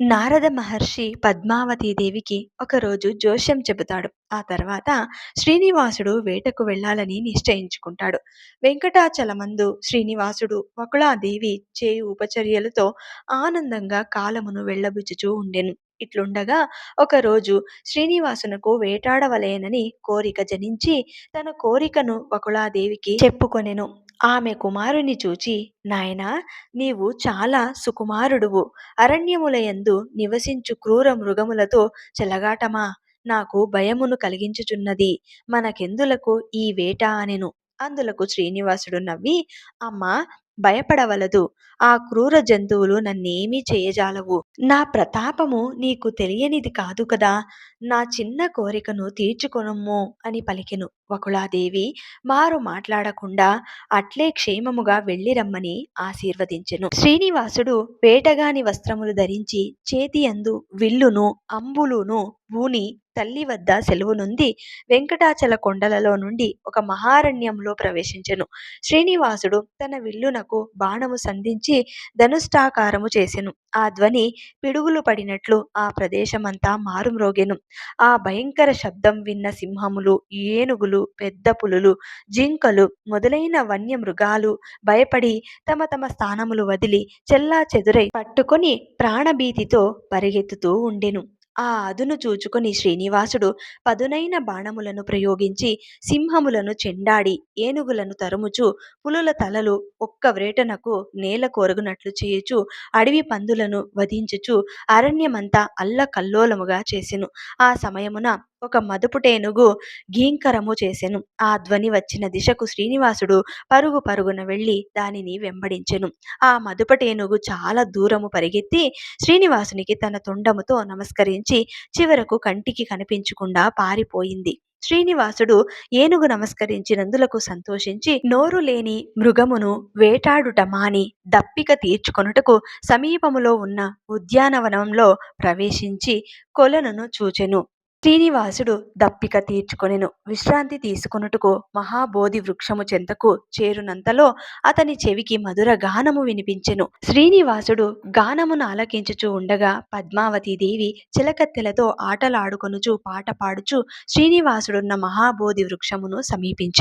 నారద మహర్షి పద్మావతీదేవికి ఒకరోజు జోష్యం చెబుతాడు. ఆ తర్వాత శ్రీనివాసుడు వేటకు వెళ్ళాలని నిశ్చయించుకుంటాడు. వెంకటాచలమందు శ్రీనివాసుడు వకుళాదేవి చేయి ఉపచర్యలతో ఆనందంగా కాలమును వెళ్ళబుచ్చుచూ ఉండెను. ఇట్లుండగా ఒకరోజు శ్రీనివాసునకు వేటాడవలేనని కోరిక జనించి తన కోరికను వకుళాదేవికి చెప్పుకొనెను. ఆమె కుమారుని చూచి నాయనా నీవు చాలా సుకుమారుడువు. అరణ్యములయందు నివసించు క్రూర మృగములతో చెలగాటమా? నాకు భయమును కలిగించుచున్నది. మనకెందులకు ఈ వేట అనెను అందులకు శ్రీనివాసుడు నవ్వి అమ్మా భయపడవలదు. ఆ క్రూర జంతువులు నన్నేమీ చేయజాలవు. నా ప్రతాపము నీకు తెలియనిది కాదు కదా. నా చిన్న కోరికను తీర్చుకొనమ్ము అని పలికెను. వకుళాదేవి మారు మాట్లాడకుండా అట్లే క్షేమముగా వెళ్ళి రమ్మని ఆశీర్వదించెను. శ్రీనివాసుడు వేటగాని వస్త్రములు ధరించి చేతియందు విల్లును అంబులును ఊని తల్లి వద్ద సెలవు నుండి వెంకటాచల కొండలలో నుండి ఒక మహారణ్యంలో ప్రవేశించెను. శ్రీనివాసుడు తన విల్లునకు బాణము సంధించి ధనుష్టాకారము చేసెను. ఆ ధ్వని పిడుగులు పడినట్లు ఆ ప్రదేశమంతా మారుమ్రోగెను. ఆ భయంకర శబ్దం విన్న సింహములు ఏనుగులు పెద్ద పులులు జింకలు మొదలైన వన్య మృగాలు భయపడి తమ తమ స్థానములు వదిలి చెల్లా చెదురై పట్టుకొని ప్రాణభీతితో పరిగెత్తుతూ ఉండెను. ఆ అదును చూచుకొని శ్రీనివాసుడు పదునైన బాణములను ప్రయోగించి సింహములను చెండాడి ఏనుగులను తరుముచు పులుల తలలు ఒక్క వ్రేటనకు నేల కొరగునట్లు చేయుచు అడవి పందులను వధించుచు అరణ్యమంతా అల్లకల్లోలముగా చేసెను. ఆ సమయమున ఒక మదుపుటేనుగు గీంకరము చేసెను. ఆ ధ్వని వచ్చిన దిశకు శ్రీనివాసుడు పరుగు పరుగున వెళ్ళి దానిని వెంబడించెను. ఆ మదుపటేనుగు చాలా దూరము పరిగెత్తి శ్రీనివాసునికి తన తొండముతో నమస్కరించి చివరకు కంటికి కనిపించకుండా పారిపోయింది. శ్రీనివాసుడు ఏనుగు నమస్కరించినందులకు సంతోషించి నోరు లేని మృగమును వేటాడుట మాని దప్పిక తీర్చుకొనుటకు సమీపములో ఉన్న ఉద్యానవనంలో ప్రవేశించి కొలనును చూచెను. శ్రీనివాసుడు దప్పిక తీర్చుకొనెను. విశ్రాంతి తీసుకొనుటకు మహాబోధి వృక్షము చెంతకు చేరునంతలో అతని చెవికి మధుర గానము వినిపించెను. శ్రీనివాసుడు గానమును ఆలకించుచూ ఉండగా పద్మావతీదేవి చిలకత్తెలతో ఆటలాడుకొనుచు పాట పాడుచు శ్రీనివాసుడున్న మహాబోధి వృక్షమును సమీపించెను